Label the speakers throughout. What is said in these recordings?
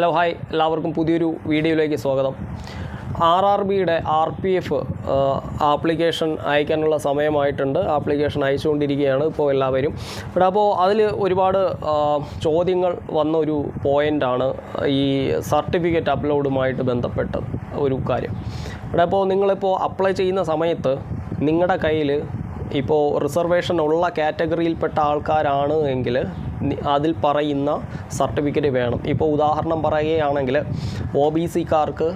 Speaker 1: Hello hi. എല്ലാവർക്കും പുതിയൊരു വീഡിയോയിലേക്ക് സ്വാഗതം. ആർ ആർ ബിയുടെ ആർ പി എഫ് ആപ്ലിക്കേഷൻ അയക്കാനുള്ള സമയമായിട്ടുണ്ട്. ആപ്ലിക്കേഷൻ അയച്ചുകൊണ്ടിരിക്കുകയാണ് ഇപ്പോൾ എല്ലാവരും. ഇവിടെ അപ്പോൾ അതിൽ ഒരുപാട് ചോദ്യങ്ങൾ വന്ന ഒരു പോയിന്റാണ് ഈ സർട്ടിഫിക്കറ്റ് അപ്ലോഡുമായിട്ട് ബന്ധപ്പെട്ട ഒരു കാര്യം. ഇവിടെ അപ്പോൾ നിങ്ങളിപ്പോൾ അപ്ലൈ ചെയ്യുന്ന സമയത്ത് നിങ്ങളുടെ കയ്യിൽ ഇപ്പോൾ റിസർവേഷൻ ഉള്ള കാറ്റഗറിയിൽപ്പെട്ട ആൾക്കാരാണ് എങ്കിൽ അതിൽ പറയുന്ന സർട്ടിഫിക്കറ്റ് വേണം. ഇപ്പോൾ ഉദാഹരണം പറയുകയാണെങ്കിൽ ഒ ബി സിക്കാർക്ക്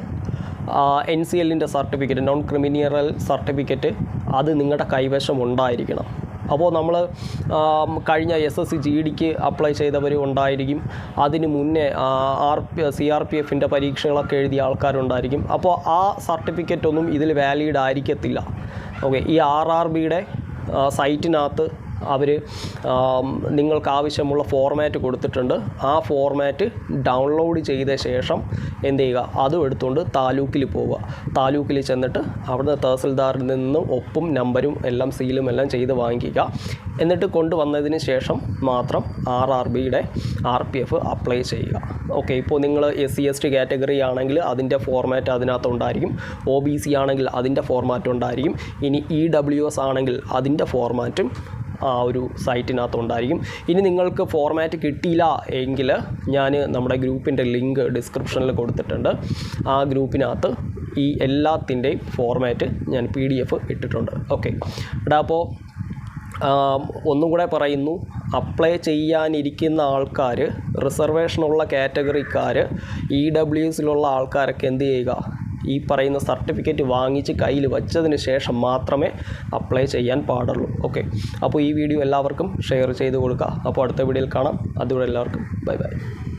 Speaker 1: എൻ സി എല്ലിന്റെ സർട്ടിഫിക്കറ്റ് നോൺ ക്രിമിനൽ സർട്ടിഫിക്കറ്റ് അത് നിങ്ങളുടെ കൈവശം ഉണ്ടായിരിക്കണം. അപ്പോൾ നമ്മൾ കഴിഞ്ഞ എസ് എസ് സി ജി ഡിക്ക് അപ്ലൈ ചെയ്തവരും ഉണ്ടായിരിക്കും. അതിന് മുന്നേ R P C R P എഫിന്റെ പരീക്ഷകളൊക്കെ എഴുതിയ ആൾക്കാരുണ്ടായിരിക്കും. അപ്പോൾ ആ സർട്ടിഫിക്കറ്റ് ഒന്നും ഇതിൽ വാലിഡ് ആയിരിക്കത്തില്ല ഓക്കെ ഈ ആർ ആർ ബിയുടെ സൈറ്റിനകത്ത് അവർ നിങ്ങൾക്ക് ആവശ്യമുള്ള ഫോർമാറ്റ് കൊടുത്തിട്ടുണ്ട്. ആ ഫോർമാറ്റ് ഡൗൺലോഡ് ചെയ്ത ശേഷം എന്ത് ചെയ്യുക? അതും എടുത്തുകൊണ്ട് താലൂക്കിൽ പോവുക. താലൂക്കിൽ ചെന്നിട്ട് അവിടുന്ന് തഹസിൽദാറിൽ നിന്നും ഒപ്പും നമ്പരും എല്ലാം സീലും എല്ലാം ചെയ്ത് വാങ്ങിക്കുക. എന്നിട്ട് കൊണ്ടുവന്നതിന് ശേഷം മാത്രം ആർ ആർ ബിയുടെ ആർ പി എഫ് അപ്ലൈ ചെയ്യുക. ഓക്കെ ഇപ്പോൾ നിങ്ങൾ S C S T category ആണെങ്കിൽ അതിന്റെ ഫോർമാറ്റ് അതിനകത്ത് ഉണ്ടായിരിക്കും ഒ ബി സി ആണെങ്കിൽ അതിന്റെ ഫോർമാറ്റ് ഉണ്ടായിരിക്കും. ഇനി ഇ ഡബ്ല്യു എസ് ആണെങ്കിൽ അതിന്റെ ഫോർമാറ്റും ആ ഒരു സൈറ്റിനകത്ത് ഉണ്ടായിരിക്കും. ഇനി നിങ്ങൾക്ക് ഫോർമാറ്റ് കിട്ടിയില്ല എങ്കിൽ ഞാൻ നമ്മുടെ ഗ്രൂപ്പിന്റെ ലിങ്ക് ഡിസ്ക്രിപ്ഷനിൽ കൊടുത്തിട്ടുണ്ട്. ആ ഗ്രൂപ്പിനകത്ത് ഈ എല്ലാത്തിന്റെയും ഫോർമാറ്റ് ഞാൻ പി ഡി എഫ് ഇട്ടിട്ടുണ്ട്. ഓക്കെ അപ്പോൾ ഒന്നും കൂടെ പറയുന്നു. അപ്ലൈ ചെയ്യാനിരിക്കുന്ന ആൾക്കാർ റിസർവേഷനുള്ള കാറ്റഗറിക്കാർ ഇ ഡബ്ല്യു എസിലുള്ള ആൾക്കാരൊക്കെ എന്ത് ചെയ്യുക? ഈ പറയുന്ന സർട്ടിഫിക്കറ്റ് വാങ്ങിച്ച് കയ്യിൽ വച്ചതിന് ശേഷം മാത്രമേ അപ്ലൈ ചെയ്യാൻ പാടുള്ളൂ. ഓക്കെ. അപ്പോൾ ഈ വീഡിയോ എല്ലാവർക്കും ഷെയർ ചെയ്ത് കൊടുക്കുക. അപ്പോൾ അടുത്ത വീഡിയോയിൽ കാണാം. അതുകൂടെ എല്ലാവർക്കും ബൈ ബൈ.